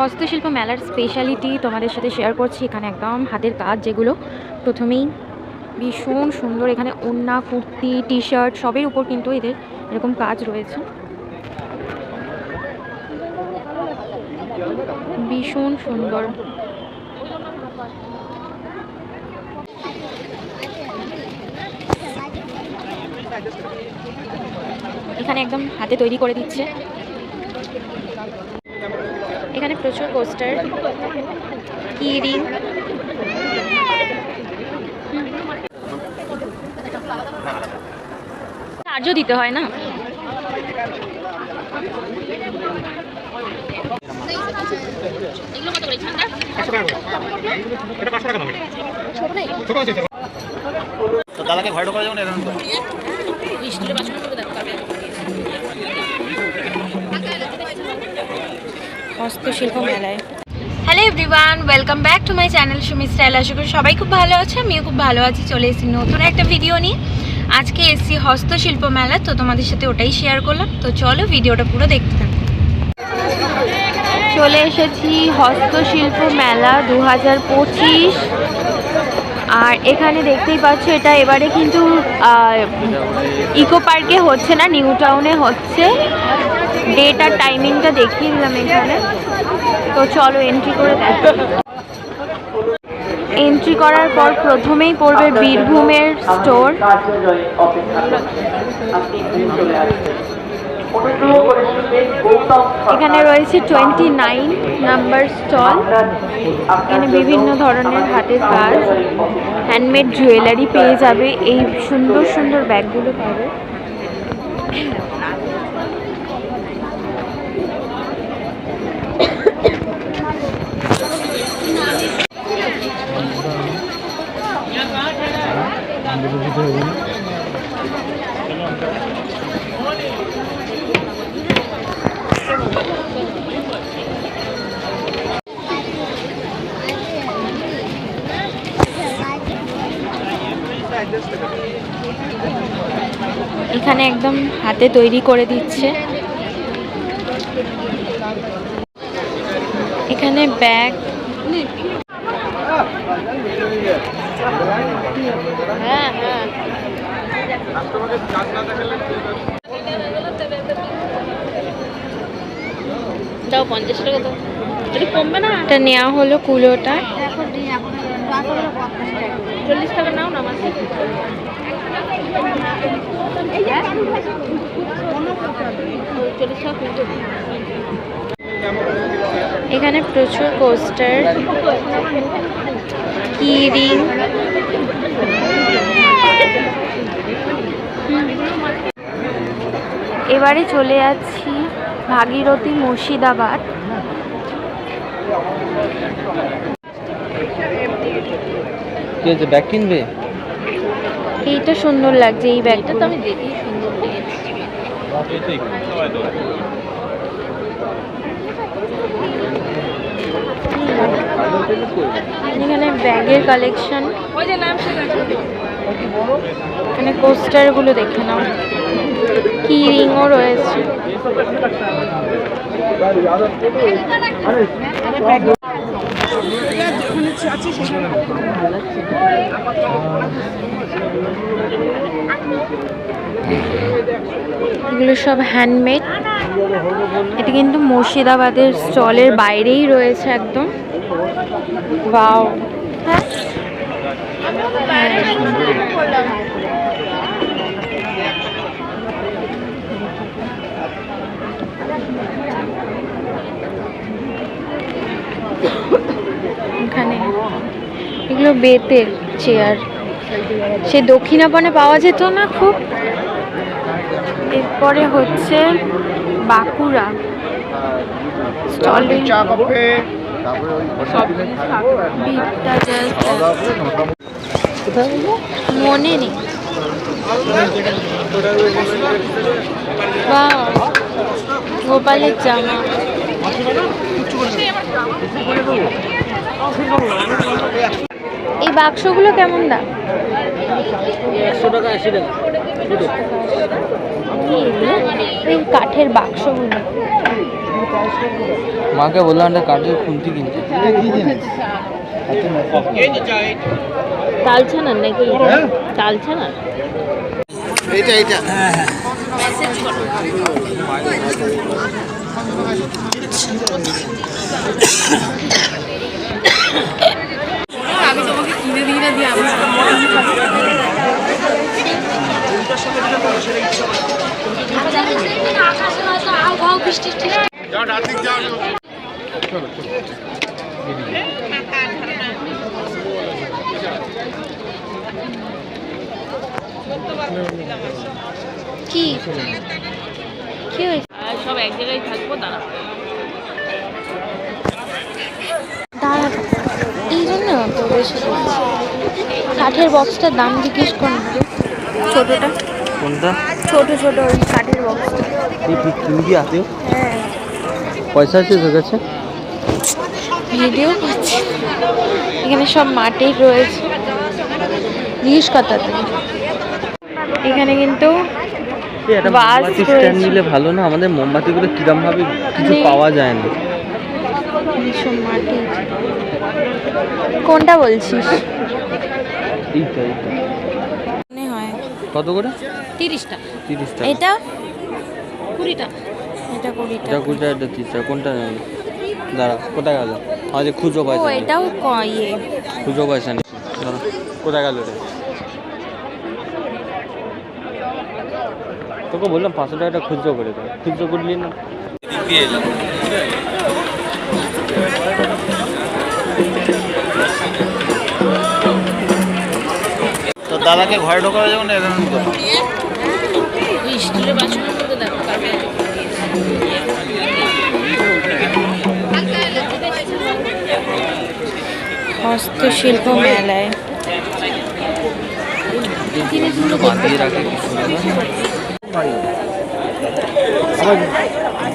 হস্তশিল্প মেলার স্পেশালিটি তোমাদের সাথে শেয়ার করছি। এখানে একদম হাতের কাজ যেগুলো। প্রথমেই ভীষণ সুন্দর এখানে ওড়না, কুর্তি টি শার্ট সবের উপর কিন্তু এদের এরকম কাজ রয়েছে। ভীষণ সুন্দর। এখানে একদম হাতে তৈরি করে দিচ্ছে। প্রচুর পোস্টার কিরিং চার্জও দিতে হয় না? তো দাদাকে ভয় ঢোকা যাবে না এরকম তো হস্তশিল্প মেলায়। Hello everyone welcome back to my channel Sumi style আশা করি সবাই খুব ভালো আছে? আমিও খুব ভালো আছি চলে এসেছি নতুন একটা ভিডিও নিয়ে। আজকে এসেছি হস্তশিল্প মেলা তো তোমাদের সাথে ওটাই শেয়ার করলাম। তো চলো ভিডিওটা পুরো দেখতে থাকো। চলে এসেছি হস্তশিল্প মেলা দু হাজার পঁচিশ। আর এখানে দেখতেই পাচ্ছ, এটা এবারে কিন্তু ইকো পার্কে হচ্ছে না, নিউ টাউনে হচ্ছে। ডেট আর টাইমিংটা দেখিয়ে দিলাম এখানে। তো চলো এন্ট্রি করে দেখো। এন্ট্রি করার পর প্রথমেই পড়বে বীরভূমের স্টোর এখানে রয়েছে টোয়েন্টি নাইন নাম্বার স্টল এখানে বিভিন্ন ধরনের হাতের কাজ হ্যান্ডমেড জুয়েলারি পেয়ে যাবে, এই সুন্দর সুন্দর ব্যাগগুলো পাবে। এখানে একদম হাতে তৈরি করে দিচ্ছে। এখানে ব্যাগ। হ্যাঁ হ্যাঁ। দাও পঞ্চাশ টাকা একটু কমবে না এটা নেওয়া হলো কুলোটা। চল্লিশ টাকা নাও না মাসে চল্লিশ টাকা এখানে প্রচুর পোস্টার কিরিং এবারে চলে যাচ্ছি ভাগীরথী মুর্শিদাবাদ। কি হচ্ছে ব্যাগ কিনবে? এইটা সুন্দর লাগছে এই ব্যাগটা তো আমি দেখি সুন্দর লেগেছে এখানে ব্যাগের কালেকশন ওই যে নাম এখানে পোস্টারগুলো দেখে নাও। কি রয়েছে। এগুলো সব হ্যান্ডমেড এটা কিন্তু মুর্শিদাবাদের স্টলের বাইরেই রয়েছে একদম। বাও হ্যাঁ এখানে এগুলো বেতের চেয়ার সে দক্ষিণাপনে পাওয়া যেত না খুব। এরপরে হচ্ছে বাঁকুড়া। স্টলে মনে নেই। বা গোপালের জামা। এই বাক্সগুলো কেমন দাম? একশো টাকা আশি টাকা। এই কাঠের বাক্সগুলো। মাকে বললাম একটা কাঠের খুন্তি কিনতে। তাল ছানার নাকি? তাল ছানার? এইটা। এইটা কি? কি হয়েছে? আর সব এক জায়গায় থাকব দাঁড়া। দাঁড়া। এই জন্য? তো বেশি বলছি। কাঠের বক্সটার দাম জিজ্ঞেস কর না। তো। ছোটটা? কোনটা? ছোট ছোট ওই কাঠের বক্সটা তুমি কি আসো হ্যাঁ। পয়সা আছে তোর কাছে? ভিডিও করছি এখানে সব মাটির রয়েছে। জিজ্ঞেস কথা তুমি এখানে কিন্তু মোমবাতি স্ট্যান্ড নিলে ভালো না? আমাদের মোমবাতিগুলো কিরম ভাবে কিছু পাওয়া যায় না। সব মাটির এইটা এইটা। মনে হয়। কত করে? তিরিশটা। তিরিশ টাকা এটা কুড়িটা। এটা কুড়ি এটা টাকা কুড়ি টাকা এটা তিরিশ কোনটা নেবে? দাঁড়া কোথায় গেল? খুচরো ও পয়সা এটাও ইয়ে খুচরো পয়সা নেই। দাঁড়া কোথায় গেল রে তোকে বললাম পাঁচশো টাকাটা খুচরো করে দেয় খুচরো করলি না। দাদাকে ঘরে এরকম বাসনের মধ্যে দেখো কার্পেট হস্তশিল্প মেলায়।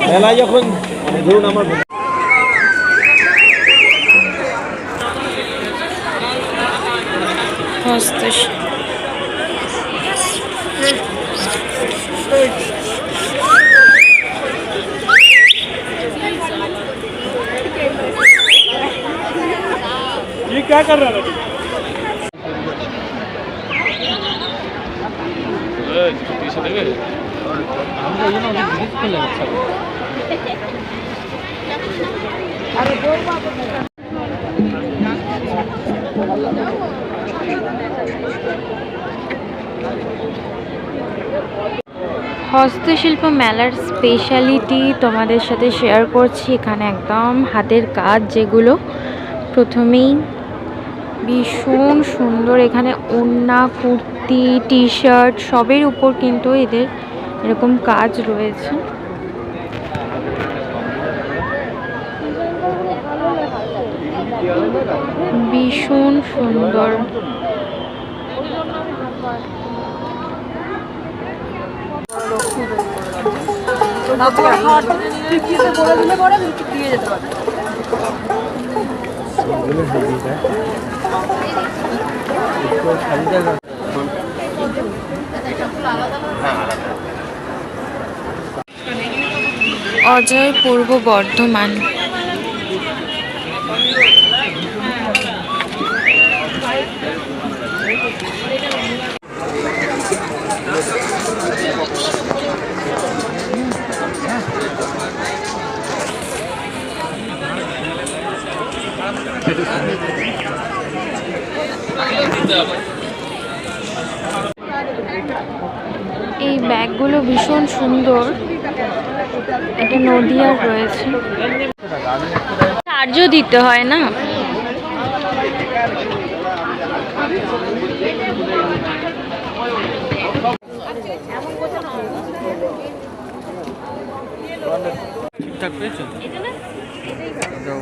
মেলায় যখন ধরুন আমার হস্তশিল্প। क्या कर रहा है আমরা ওই জন্য ওদের জিজ্ঞেস করলাম ইচ্ছা করে। হস্তশিল্প মেলার স্পেশালিটি তোমাদের সাথে শেয়ার করছি এখানে একদম হাতের কাজ যেগুলো প্রথমেই ভীষণ সুন্দর। এখানে ওড়না, কুর্তি টি শার্ট সবের উপর কিন্তু এদের এরকম কাজ রয়েছে। ভীষণ সুন্দর। খালি জায়গা অজয় পূর্ব বর্ধমান এই ব্যাগগুলো ভীষণ সুন্দর। এটা নদিয়ার রয়েছে। চার্জও দিতে হয় না? ঠিকঠাক পেয়েছ?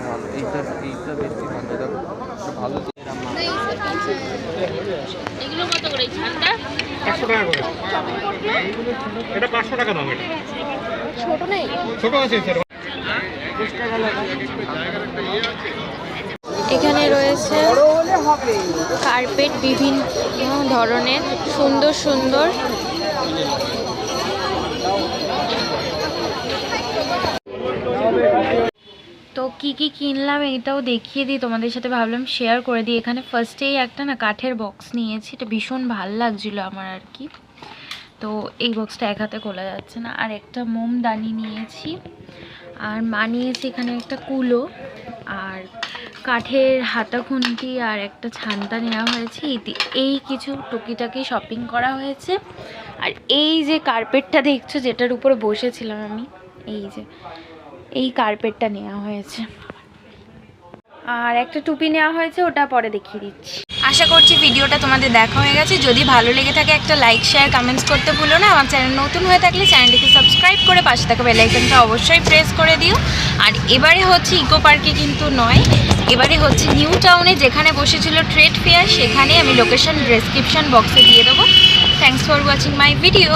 ভালো। এইটা এইটা বেশি ভালো এটা এটা ভালো এরম মাল। এগুলো কত করে? টাকা করে। এটা পাঁচশো টাকা দাম এটা। ছোট নেই? ছোট আছে স্যার এখানে রয়েছে কার্পেট বিভিন্ন ধরনের সুন্দর সুন্দর কি কি কিনলাম এটাও দেখিয়ে দিই, তোমাদের সাথে ভাবলাম শেয়ার করে দিই। এখানে ফার্স্টেই একটা না কাঠের বক্স নিয়েছি, এটা ভীষণ ভালো লাগছিল আমার আর কি। তো এই বক্সটা এক হাতে খোলা যাচ্ছে না। আর একটা মোমদানি নিয়েছি। আর মা নিয়েছি এখানে একটা কুলো। আর কাঠের হাতা খুন্তি আর একটা ছান্তা নেওয়া হয়েছে। এই কিছু টুকিটাকি শপিং করা হয়েছে। আর এই যে কার্পেটটা দেখছ, যেটার উপরে বসেছিলাম আমি, এই যে এই কার্পেটটা নেওয়া হয়েছে। আর একটা টুপি নেওয়া হয়েছে, ওটা পরে দেখিয়ে দিচ্ছি। আশা করছি ভিডিওটা তোমাদের দেখা হয়ে গেছে। যদি ভালো লেগে থাকে একটা লাইক শেয়ার কমেন্টস করতে ভুলো না। আমার চ্যানেল নতুন হয়ে থাকলে চ্যানেলটিকে সাবস্ক্রাইব করে পাশে থাকা বেলাইকনটা অবশ্যই প্রেস করে দিও। আর এবারে হচ্ছে ইকো পার্কে কিন্তু নয়। এবারে হচ্ছে নিউ টাউনে যেখানে বসেছিল ট্রেড ফেয়ার সেখানে আমি লোকেশন ডেসক্রিপশন বক্সে দিয়ে দেবো। Thanks for watching my video